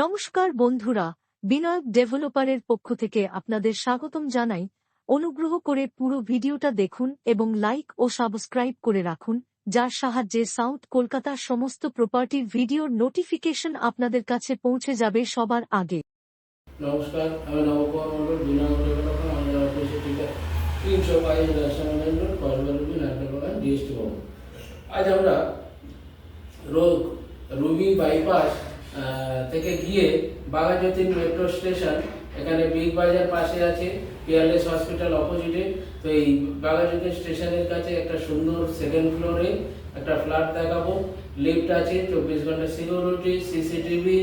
নমস্কার বন্ধুরা, বিনয়ক ডেভেলপারের পক্ষ থেকে আপনাদের স্বাগতম জানাই। অনুগ্রহ করে পুরো ভিডিওটা দেখুন এবং লাইক ও সাবস্ক্রাইব করে রাখুন, যার সাহায্যে সাউথ কলকাতার সমস্ত প্রপার্টির ভিডিওর নোটিফিকেশন আপনাদের কাছে পৌঁছে যাবে সবার আগে। নমস্কার, আমি আজ আমরা রোগ রুবি বাইপাস থেকে গিয়ে বাঘাযতীন মেট্রো স্টেশন এখানে বিগ বাজার পাশে আছে পিয়ারলেস হসপিটাল অপোজিটে তো এই বাঘাযতীন স্টেশনের কাছে একটা সুন্দর সেকেন্ড ফ্লোরে একটা ফ্ল্যাট দেখাবো। লিফট আছে, চব্বিশ ঘণ্টা সিকিউরিটি সিসিটিভি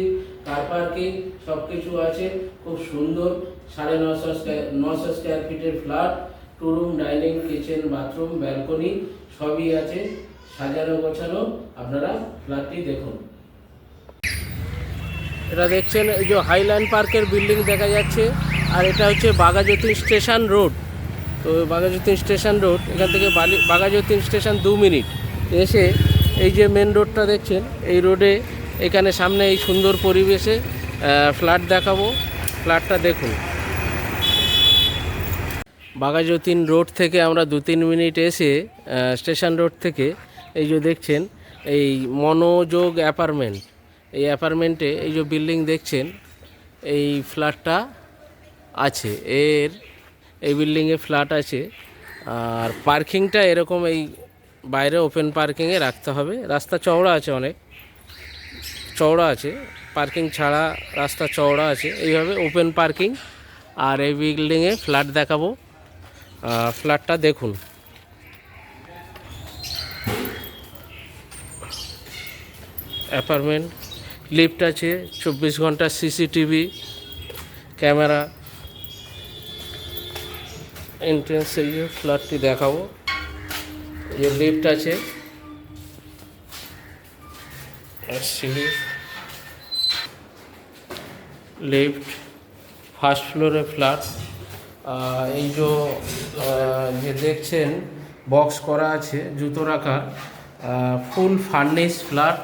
কার পার্কিং সব কিছু আছে। খুব সুন্দর, সাড়ে নশো নশো স্কোয়ার ফিটের flat two room dining kitchen bathroom balcony সবই আছে। সাজানো গোছানো, আপনারা ফ্ল্যাটটি দেখুন। এটা দেখছেন, এই যে হাইল্যান্ড পার্কের বিল্ডিং দেখা যাচ্ছে, আর এটা হচ্ছে বাঘাযতীন স্টেশন রোড। তো বাঘাযতীন স্টেশন রোড, এখান থেকে বালি বাঘাযতীন স্টেশন দু মিনিট। এসে এই যে মেন রোডটা দেখছেন, এই রোডে এখানে সামনে এই সুন্দর পরিবেশে ফ্ল্যাট দেখাবো। ফ্ল্যাটটা দেখুন। বাঘাযতীন রোড থেকে আমরা দু তিন মিনিট এসে স্টেশন রোড থেকে এই যে দেখছেন, এই মনোযোগ অ্যাপার্টমেন্ট। এই অ্যাপার্টমেন্টে এই যে বিল্ডিং দেখছেন, এই ফ্ল্যাটটা আছে। এর, এই বিল্ডিংয়ে ফ্ল্যাট আছে। আর পার্কিংটা এরকম এই বাইরে ওপেন পার্কিংয়ে রাখতে হবে। রাস্তা চওড়া আছে অনেক। চওড়া আছে। পার্কিং ছাড়া রাস্তা চওড়া আছে। এইভাবে ওপেন পার্কিং। আর এই বিল্ডিংয়ে ফ্ল্যাট দেখাবো। ফ্ল্যাটটা দেখুন। অ্যাপার্টমেন্ট লিফট আছে, চব্বিশ ঘণ্টা সিসিটিভি, ক্যামেরা এন্ট্রেন্স এই যে ফ্ল্যাটটি দেখাবো। যে লিফট আছে। লিফট ফার্স্ট ফ্লোরে ফ্ল্যাট এই যে দেখছেন বক্স করা আছে, জুতো রাখার। ফুল ফার্নিশ ফ্ল্যাট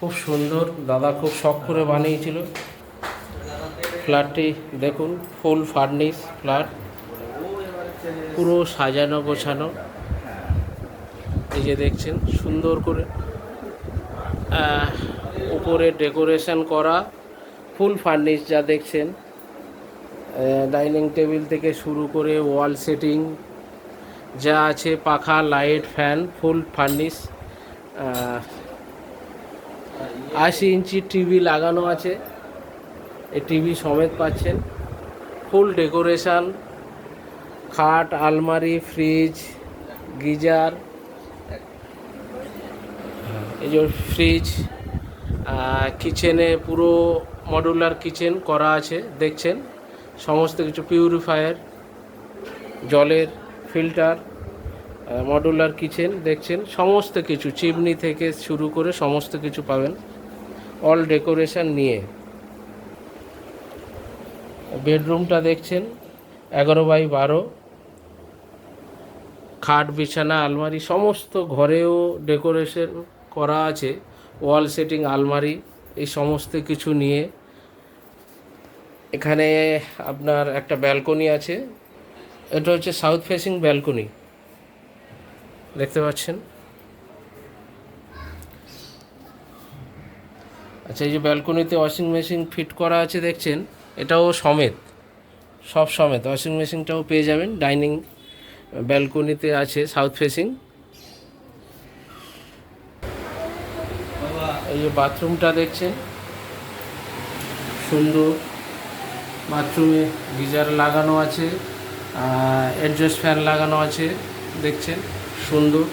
খুব সুন্দর, দাদা খুব শখ করে বানিয়েছিল। ফ্ল্যাটটি দেখুন, ফুল ফার্নিশ ফ্ল্যাট, পুরো সাজানো গোছানো। এই যে দেখছেন, সুন্দর করে উপরে ডেকোরেশন করা, ফুল ফার্নিশ যা দেখছেন ডাইনিং টেবিল থেকে শুরু করে ওয়াল সেটিং, যা আছে, পাখা, লাইট, ফ্যান, ফুল ফার্নিশ আশি ইঞ্চি টিভি লাগানো আছে। এই টিভি সমেত পাচ্ছেন। ফুল ডেকোরেশন, খাট, আলমারি, ফ্রিজ, গিজার, এই যে ফ্রিজ কিচেনে পুরো মডুলার কিচেন করা আছে, দেখছেন? সমস্ত কিছু পিউরিফায়ার জলের ফিল্টার মডুলার কিচেন, দেখছেন? সমস্ত কিছু, চিমনি থেকে শুরু করে সমস্ত কিছু পাবেন। অল ডেকোরেশন নিয়ে। বেডরুমটা দেখছেন, এগারো বাই বারো। খাট, বিছানা, আলমারি, সমস্ত ঘরেও ডেকোরেশন করা আছে। ওয়াল সেটিং আলমারি, এই সমস্ত কিছু নিয়ে। এখানে আপনার একটা ব্যালকনি আছে। এটা হচ্ছে সাউথ ফেসিং ব্যালকনি দেখতে পাচ্ছেন? আচ্ছা এই যে ব্যালকনিতে ওয়াশিং মেশিন ফিট করা আছে দেখছেন, এটাও সমেত, সব সমেত। ওয়াশিং মেশিনটাও পেয়ে যাবেন ডাইনিং ব্যালকনিতে আছে সাউথ ফেসিং এই যে বাথরুমটা দেখছেন, সুন্দর। বাথরুমে গিজার লাগানো আছে অ্যাডজাস্ট ফ্যান লাগানো আছে, দেখছেন, সুন্দর।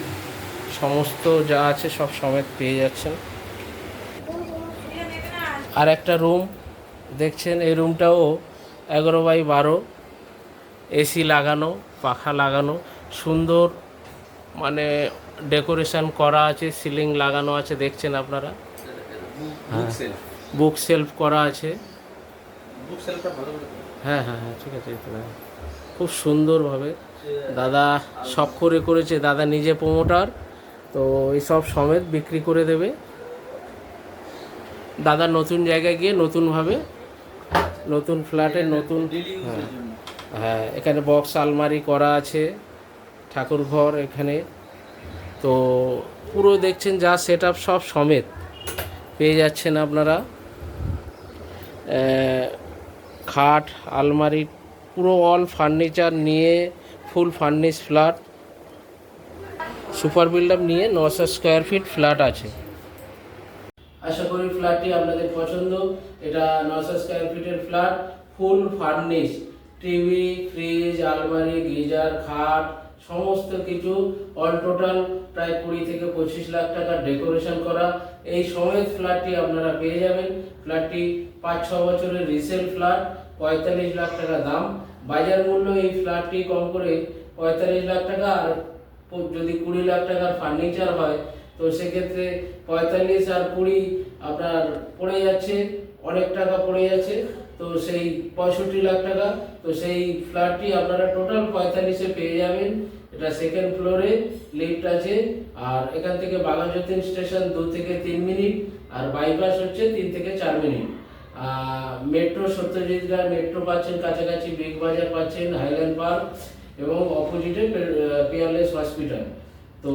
সমস্ত যা আছে সব সমেত পেয়ে যাচ্ছেন। আর একটা রুম দেখছেন এই রুমটাও এগারো বাই বারো এসি লাগানো, পাখা লাগানো, সুন্দর মানে ডেকোরেশন করা আছে সিলিং লাগানো আছে, দেখছেন আপনারা? বুক সেলফ করা আছে। হ্যাঁ হ্যাঁ হ্যাঁ ঠিক আছে হ্যাঁ। খুব সুন্দরভাবে দাদা শখ করে করেছে, দাদা নিজে প্রমোটার তো এই সব সমেত বিক্রি করে দেবে। দাদা নতুন জায়গায় গিয়ে নতুনভাবে নতুন ফ্ল্যাটে নতুন হ্যাঁ হ্যাঁ এখানে বক্স আলমারি করা আছে, ঠাকুর ঘর এখানে। তো পুরো দেখছেন যা সেট সব সমেত। পেয়ে যাচ্ছেন আপনারা। খাট, আলমারি, পুরো অল ফার্নিচার নিয়ে full furnish flat super builder নিয়ে নশো স্কোয়ার ফিট ফ্ল্যাট আছে। ফ্ল্যাটটি আপনাদের পছন্দ। এটা নশো স্কোয়ার ফিটের flat, full furnish, TV, fridge, আলমারি, গিজার, খাট, সমস্ত কিছু। অল টোটাল প্রায় কুড়ি থেকে পঁচিশ লাখ টাকার ডেকোরেশন করা। এই সমেত ফ্ল্যাটটি আপনারা পেয়ে যাবেন। ফ্ল্যাটটি পাঁচ ছ বছরের রিসেল ফ্ল্যাট, পঁয়তাল্লিশ লাখ টাকা দাম। বাজার মূল্য এই ফ্ল্যাটটি কম করে পঁয়তাল্লিশ লাখ টাকা আর যদি কুড়ি লাখ টাকার ফার্নিচার হয়, তো সেক্ষেত্রে পঁয়তাল্লিশ আর কুড়ি আপনার পড়ে যাচ্ছে, অনেক টাকা পড়ে যাচ্ছে, তো সেই পঁয়ষট্টি লাখ টাকা, তো সেই ফ্ল্যাটটি আপনারা টোটাল পঁয়তাল্লিশে পেয়ে যাবেন। এটা সেকেন্ড ফ্লোরে লিফট আছে, আর এখান থেকে বাঘাযতীন স্টেশন দু থেকে তিন মিনিট, আর বাইপাস হচ্ছে তিন থেকে চার minute. Metro Satyajit Ray metro পাচ্ছেন, কাছাকাছি বিগ বাজার পাচ্ছেন হাইল্যান্ড পার্ক এবং অপোজিটে পিয়ারলেস হসপিটাল তো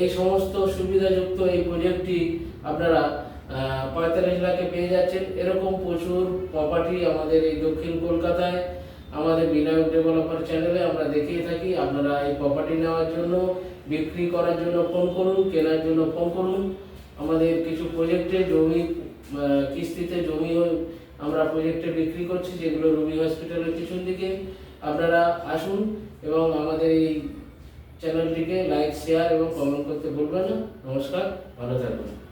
এই সমস্ত সুবিধাযুক্ত এই প্রজেক্টটি আপনারা পঁয়তাল্লিশ লাখে পেয়ে যাচ্ছেন। এরকম প্রচুর প্রপার্টি আমাদের এই দক্ষিণ কলকাতায়, আমাদের বিনায়ক ডেভেলপার চ্যানেলে আমরা দেখিয়ে থাকি। আপনারা এই প্রপার্টি নেওয়ার জন্য, বিক্রি করার জন্য ফোন করুন, কেনার জন্য ফোন করুন। আমাদের কিছু প্রজেক্টে জমি কিস্তিতে জমি আমরা প্রজেক্টে বিক্রি করছি, যেগুলো রবি হসপিটালের পিছন দিকে। আপনারা আসুন এবং আমাদের এই চ্যানেলটিকে লাইক শেয়ার এবং কমেন্ট করতে ভুলবেন না। নমস্কার, ভালো থাকবেন।